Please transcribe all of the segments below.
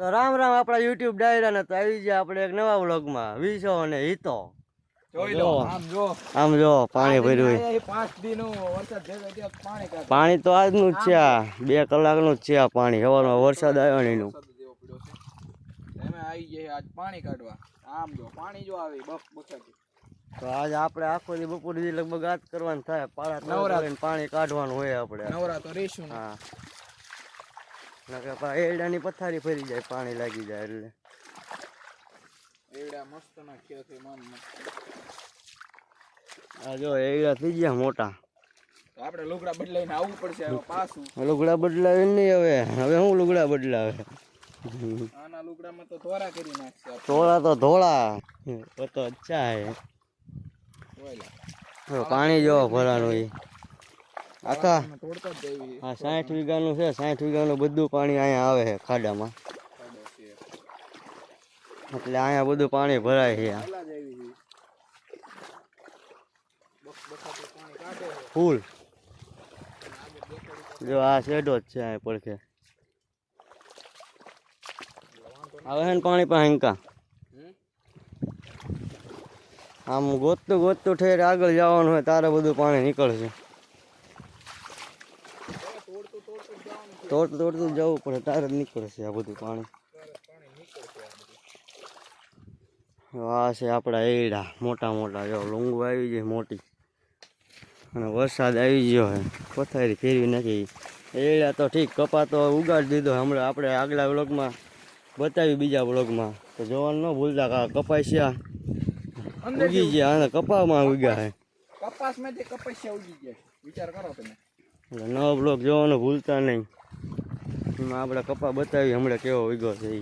તો રામ રામ આપણા યુટ્યુબ ડાયરા ને તો આવી ગયા આપણે એક નવા વ્લોગમાં. વિશો અને હિતો. આમ જો. પાણી ભર્યું. તો પાણી કાઢે. તો આજનું જ છે આ. બે કલાકનું જ છે આ પાણી. સવારમાં વરસાદ આવ્યો ને એનું. જાય તો આજે આપણે આખો દી બપોર લગભગ આજ કરવાનું થાય. પાણી કાઢવાનું હોય આપણે. નવરા તો રેશું હા. એરડાની પથારી ફરી જાય પાણી લાગી જાય એટલે. મસ્ત નાખ્યા છે. આ જો એડા થઈ ગયા મોટા. આપણે લુગડા બદલાઈને આવવું પડશે હવે પાછું. લુગડા બદલાવે નહીં હવે. હવે હું લુગડા બદલાવે? આના લુગડામાં તો ધોરા કરી નાખશે ધોળા તો ધોળા. ઓ તો અચ્છા હે જોઈ લે. હવે પાણી જો ભરાનું ઈ આ સાઠ વીઘાનું છે સાઠ વીઘાનું બધું પાણી અહીંયા આવે છે ખાડામાં. એટલે અહીંયા બધું પાણી ભરાય છે. પાણી. ફૂલ. જો આ શેડો જ છે અહીંયા પડખે. આવે છે ને પાણી પાસે હિંકા આમ ગોતતું ગોતતું ઠેર આગળ જવાનું હોય તારે બધું પાણી નીકળશે હવે તોડતું તોડતું જ તોડતું તોડતું જવું પડે તારે જ નીકળશે આ બધું પાણી. આ છે આપણા એડા મોટા મોટા. જો લૂંગુ આવી જાય મોટી. અને વરસાદ આવી ગયો હે પથારી ફેરવી નાખી. એડા તો ઠીક કપા તો ઉગાડી દીધો. હમણાં આપણે આગલા બ્લોગમાં બતાવી બીજા બ્લોગમાં તો જોવાનું ન ભૂલતા કા કપાઈ અંદર ઉગી ગયા અને કપામાં ઉગ્યા હે કપાસમાંથી કપાસિયા ઉગી ગયા. વિચાર કરો તમે. નવો બ્લોગ જોવાનું ભૂલતા નહીં. એમાં આપણે કપા બતાવી હમણાં કેવો ઉગ્યો છે એ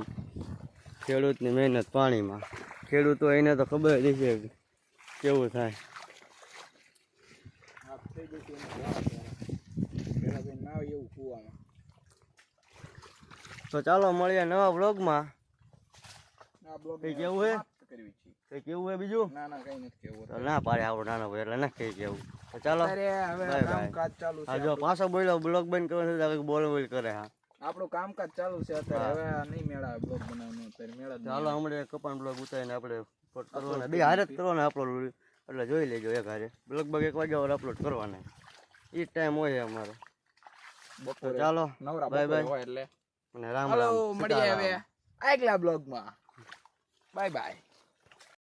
ખેડૂતની મહેનત પાણીમાં. ખેડૂતો એને તો ખબર જ છે કેવું થાય. તો ચાલો મળીએ નવા બ્લોગમાં કેવું હે? કઈ કેવું હોય બીજું? ના ના કઈ નથી કેવું ના પાડે આવડો નાનો ભાઈ એટલે ના કઈ કેવું. ચાલો હવે. કામકાજ ચાલુ છે જો પાછો બોલ્યો બ્લોગ બંધ કરવાનો બોલ બોલ કરે હા. આપણું કામકાજ ચાલુ છે અત્યારે. હવે આ નહીં મેળા બ્લોગ બનાવવાનો અત્યારે. મેળા ચાલો હમણાં કપાણ બ્લોગ ઉતારીને આપણે કરવાના. બે હારે જ કરવાના અપલોડ એટલે જોઈ લેજો એક હારે. લગભગ એક વાગ્યા વાર અપલોડ કરવાના. એ ટાઈમ હોય અમારો. બપોરે ચાલો. નવરા બાય બાય હોય એટલે. અને રામ રામ. મળીએ હવે. આગલા બ્લોગમાં બાય બાય